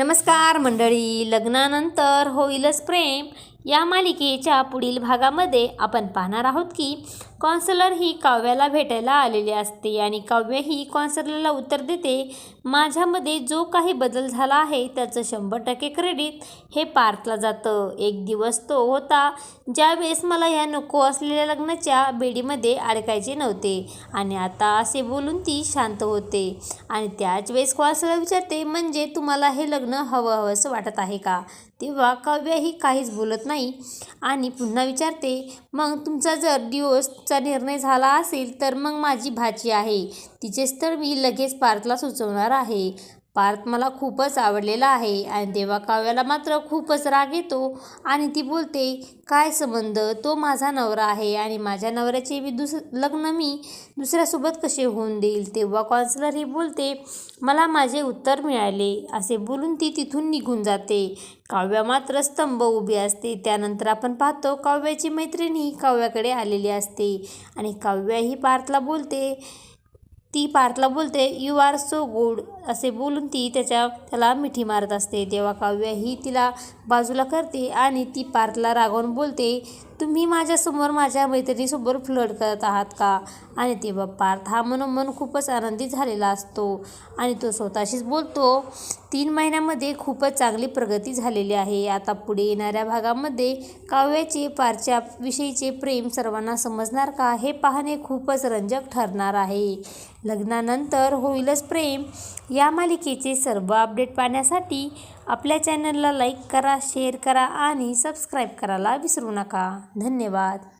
नमस्कार मंडळी लग्नानंतर होईलच प्रेम. या मालिकेच्या पुढील भागामध्ये आपण पाहणार आहोत की कॉन्सलर ही काव्याला भेटायला आलेली असते आणि काव्य ही कॉन्सलरला उत्तर देते माझ्यामध्ये जो काही बदल झाला आहे त्याचं शंभर टक्के क्रेडिट हे पार्थला जातं. एक दिवस तो होता ज्यावेळेस मला या नको असलेल्या लग्नाच्या बेडीमध्ये अडकायचे नव्हते आणि आता असे बोलून ती शांत होते आणि त्याच वेळेस कॉन्सलर विचारते म्हणजे तुम्हाला हे लग्न हवं हवंसं वाटत आहे का? तेव्हा काव्य ही काहीच बोलत नाही. आणि पुन्हा विचारते मग तुमचा जर डिवोर्सचा निर्णय झाला असेल तर मग माझी भाची आहे. तिचेच तर मी लगेच पार्थला सुचवणार आहे. पार्थ मला खूपच आवडलेला आहे आणि तेव्हा काव्याला मात्र खूपच राग येतो आणि ती बोलते काय संबंध? तो माझा नवरा आहे आणि माझ्या नवऱ्याचे मी दुस लग्न मी दुसऱ्यासोबत कसे होऊन देईल? तेव्हा कॉन्सलर ही बोलते मला माझे उत्तर मिळाले. असे बोलून ती तिथून निघून जाते. काव्या मात्र स्तंभ उभी असते. त्यानंतर आपण पाहतो काव्याची मैत्रिणी काव्याकडे आलेली असते आणि काव्या ही पार्थला बोलते ती पार्थला बोलते यू आर सो गुड असे बोलून ती त्याच्या त्याला मिठी मारत असते. तेव्हा काव्य ही तिला बाजूला करते आणि ती पार्थला रागावून बोलते तुम्ही माझ्यासमोर माझ्या मैत्रिणीसोबत फ्लड करत आहात का? आणि ते पार्थ हा मनोमन खूपच आनंदित झालेला असतो. आणि तो स्वतःशीच बोलतो तीन महिन्यामध्ये खूपच चांगली प्रगती झालेली आहे. आता पुढे येणाऱ्या भागामध्ये काव्याचे पारच्या विषयीचे प्रेम सर्वांना समजणार का? हे पाहणे खूपच रंजक ठरणार आहे. लग्नानंतर होईलच प्रेम. या मालिकेचे सर्व अपडेट पाहण्यासाठी आपल्या चॅनलला लाईक करा शेअर करा आणि सबस्क्राईब करायला विसरू नका. धन्यवाद.